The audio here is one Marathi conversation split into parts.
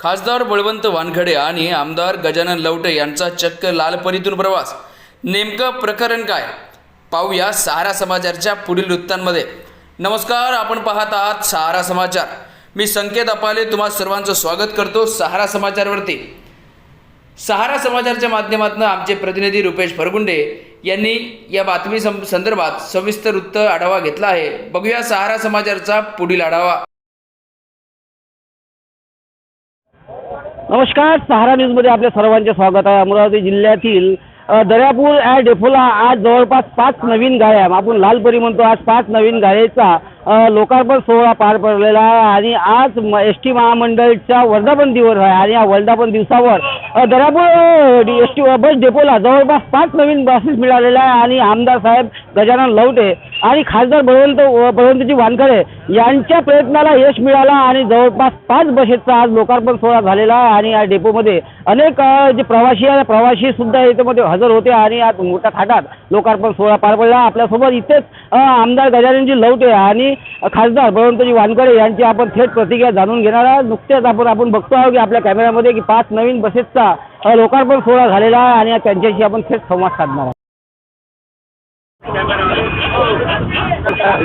खासदार बळवंत वानखडे आणि आमदार गजानन लवटे यांचा चक्क लालपरीतून प्रवास. नेमकं प्रकरण काय? पाहूया सहारा समाचारच्या पुढील वृत्तांमध्ये. नमस्कार आपण पाहत आहात सहारा समाचार. मी संकेत अपाले तुम्हा सर्वांचं स्वागत करतो सहारा समाचारवरती. सहारा समाचारच्या माध्यमातून आमचे प्रतिनिधी रुपेश फरगुंडे यांनी या बातमी सं- संदर्भात सविस्तर वृत्त आढावा घेतला आहे. बघूया सहारा समाचारचा पुढील आढावा. नमस्कार सहारा न्यूजमध्ये आपल्या सर्वांचे स्वागत आहे. अमरावती जिल्ह्यातील दर्यापूर या डेपोला आज जवळपास पाच नवीन गाड्या आपण लालपरी म्हणतो आज पाच नवीन गाड्यांचा लोकार्पण सोहळा पार पडलेला आहे आणि आज एस टी महामंडळचा वर्धापन दिवस आहे आणि या वर्धापन दिवसावर दरापूर एस टी बस डेपोला जवळपास पाच नवीन बसेस मिळालेल्या आहे आणि आमदार साहेब गजानन लवटे आणि खासदार बळवंत बळवंतजी वानखरे यांच्या प्रयत्नाला यश मिळाला आणि जवळपास पाच बसेसचा आज लोकार्पण सोहळा झालेला आहे आणि या डेपोमध्ये अनेक जे प्रवासी आहे प्रवासी सुद्धा याच्यामध्ये हजर होते आणि आज मोठ्या थाटात लोकार्पण सोहळा पार पडला. आपल्यासोबत इथेच आमदार गजाननजी लवटे आणि खासदार बळवंतजी वानकडे यांची आपण थेट प्रतिक्रिया जाणून घेणार आहोत. नुकत्याच आपण आपण बघतो आहोत की आपल्या कॅमेऱ्यामध्ये की पाच नवीन बसेसचा लोकार्पण सोहळा झालेला आहे आणि त्यांच्याशी आपण थेट संवाद साधणार आहोत.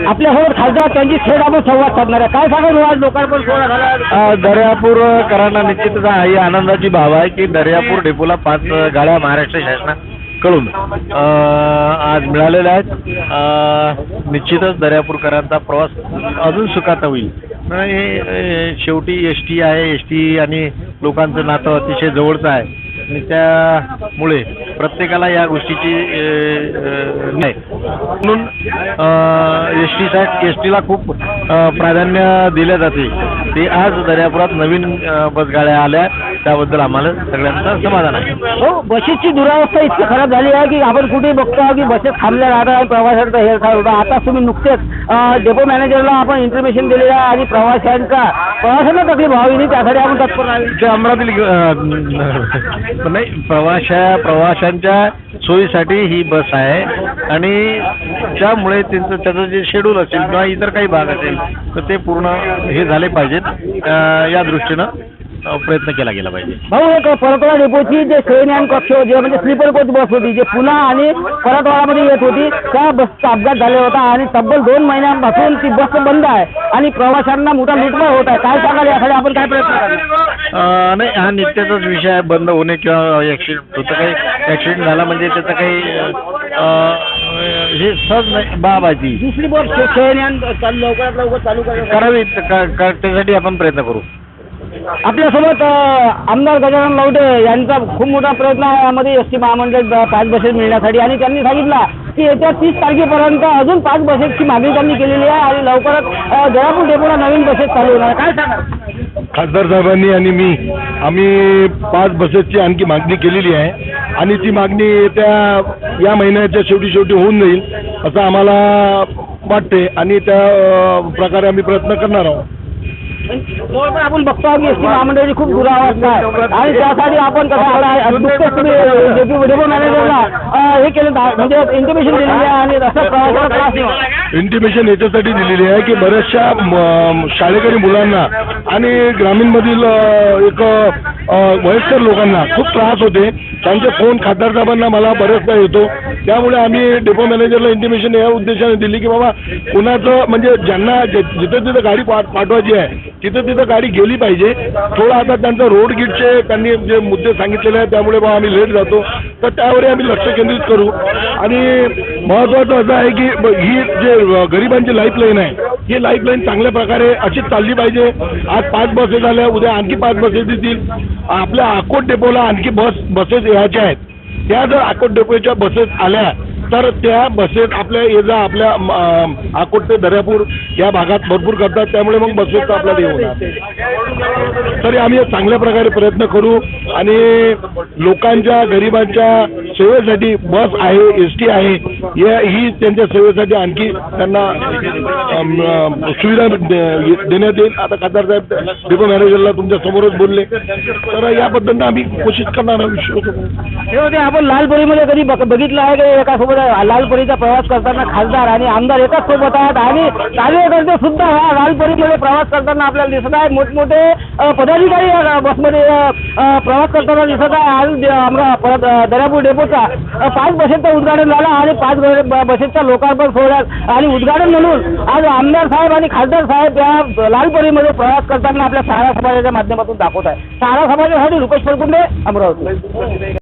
आपल्या आपल्यासोबत खासदार त्यांची थेट आपण संवाद साधणार आहे काय सांगाल हो आज लोकार्पण सोहळा झाला? दर्यापूरकरांना निश्चितच ही आनंदाची भाव आहे की दर्यापूर डेपोला पाच गाड्या महाराष्ट्र शासना कळून. आज मिळालेल्या आहेत. निश्चितच दर्यापूरकरांचा प्रवास अजून सुखाचा होईल. हे शेवटी एस टी आहे. एस टी आणि लोकांचं नातं अतिशय जवळचं आहे. आणि त्यामुळे प्रत्येकाला या गोष्टीची नाही. म्हणून एस टीसाठी एस टीला खूप प्राधान्य दिले जाते. ते आज दर्यापुरात नवीन बसगाड्या आल्या. त्याबद्दल आम्हाला सगळ्यांचं समाधान आहे. हो बसेसची दुरावस्था इतकी खराब झाली आहे की आपण कुठेही बघतो की बसेस थांबल्या राहतात आणि प्रवाशांचा हेरफार होता. आता तुम्ही नुकतेच डेपो मॅनेजरला आपण इन्फॉर्मेशन दिलेलं आहे आणि प्रवाशांचा प्रवाशांना तकलीफ व्हावी नाही त्यासाठी आपण तत्पर आहे अमरावती नाही प्रवाशा प्रवाशांच्या सोयीसाठी ही बस आहे. आणि त्यामुळे त्यांचं त्याचं जे शेड्यूल असेल किंवा इतर काही भाग असेल तर ते पूर्ण हे झाले पाहिजेत या दृष्टीनं. प्रयत्न केला गेला पाहिजे. भाऊ एक परतवाडा डेपोची जे शयनयान कक्ष होते म्हणजे स्लीपर कोच बस होती जे पुन्हा आणि परतवाडामध्ये येत होती त्या बसचा अपघात झाला होता आणि तब्बल दोन महिन्यांपासून ती बस बंद आहे आणि प्रवाशांना मोठा लुटमार होत आहे. काय सांगाल यासाठी आपण काय प्रयत्न नाही हा नित्याचाच विषय आहे बंद होणे किंवा ॲक्सिडेंट होतं काही ॲक्सिडेंट झाला म्हणजे त्याचं काही हे सहज नाही बाब आहे ती. दुसरी बस शयनयान लवकरात लवकर चालू करायला करावी त्यासाठी आपण प्रयत्न करू. आपल्यासोबत आमदार गजानन लवडे यांचा खूप मोठा प्रयत्न आहे यामध्ये एस टी महामंडळ पाच बसेस मिळण्यासाठी. आणि त्यांनी सांगितलं की येत्या तीस तारखेपर्यंत अजून पाच बसेसची मागणी त्यांनी केलेली आहे आणि लवकरच अ, दयापूर डेपोला नवीन बसेस चालू होणार. काय सांगा खासदार साहेबांनी आणि मी आम्ही पाच बसेसची आणखी मागणी केलेली आहे. आणि ती मागणी येत्या या महिन्याच्या शेवटी शेवटी होऊन जाईल असं आम्हाला वाटते आणि त्या प्रकारे आम्ही प्रयत्न करणार आहोत. जवळपास आपण बघतो की एस टी महामंडळाची खूप दुरावस्था आहे. आणि त्यासाठी आपण कसं आला नुकतेच तुम्ही डेपो डेपो मॅनेजरला हे केलं म्हणजे इंटिमेशन दिलेली आहे आणि रस्ता प्रवासाला त्रास नाही इंटिमेशन याच्यासाठी दिलेली आहे की बऱ्याचशा म, शाळेकरी मुलांना आणि ग्रामीणमधील अ, एक अ, वयस्कर लोकांना खूप त्रास होते. त्यांचे फोन खासदार साहेबांना मला बरेचदा येतो. त्यामुळे आम्ही डेपो मॅनेजरला इंटिमेशन या उद्देशाने दिली की बाबा कुणाचं म्हणजे ज्यांना जे- जिथं तिथं गाडी पाठ पाठवायची आहे तिथं तिथं गाडी गेली पाहिजे. थोडं आता त्यांचं रोड गिटचे त्यांनी जे मुद्दे सांगितलेले आहेत त्यामुळे बा आम्ही लेट जातो. तर त्यावरही आम्ही लक्ष केंद्रित करू. आणि महत्त्वाचं असं आहे की ही जे गरिबांची गरिबांची लाईफलाईन आहे ही लाईफलाईन चांगल्या प्रकारे अशीच चालली पाहिजे. आज पाच बसेस झाल्या उद्या आणखी पाच बसेस येतील आपल्या अकोट डेपोला आणखी बस बसेस यायच्या आहेत. त्या जर अकोट डेपोच्या बसेस आल्या तर त्या बसेस आपल्या ये जा आपल्या अम, अकोट ते दर्यापूर या भागात भरपूर करतात. त्यामुळे मग बसेसचा आपल्याला हे होणार. तरी आम्ही चांगल्या प्रकारे प्रयत्न करू आणि लोकांच्या गरिबांच्या सेवेसाठी बस आहे एस टी आहे या ही त्यांच्या सेवेसाठी आणखी त्यांना सुविधा देण्यात येईल. आता खासदार साहेब डेपो मॅनेजरला तुमच्या समोरच बोलले. तर याबद्दल आम्ही कोशिश करणार आहोत. हे होते आपण लालपरीमध्ये कधी बघितलं आहे का एकासोबत लालपरीचा प्रवास करताना खासदार आणि आमदार एकाच सोबत आहेत आणि कार्यकर्ते सुद्धा ह्या लालपरीमध्ये प्रवास करताना आपल्याला दिसत आहे. मोठमोठे पदाधिकारी या बसमध्ये प्रवास करताना दिसत आहे. आज दे- आमचा परत दर्यापूर डेपोचा पाच बसेसचं उद्घाटन झालं आणि पाच बसेसचा लोकार्पण सोहळ्यात आणि उद्घाटन म्हणून आज आमदार साहेब आणि खासदार साहेब या लालपरीमध्ये प्रवास करताना आपल्या सारा समाजाच्या माध्यमातून दाखवत आहे. सारा समाजासाठी रुपेश फरकुंडे अमरावती.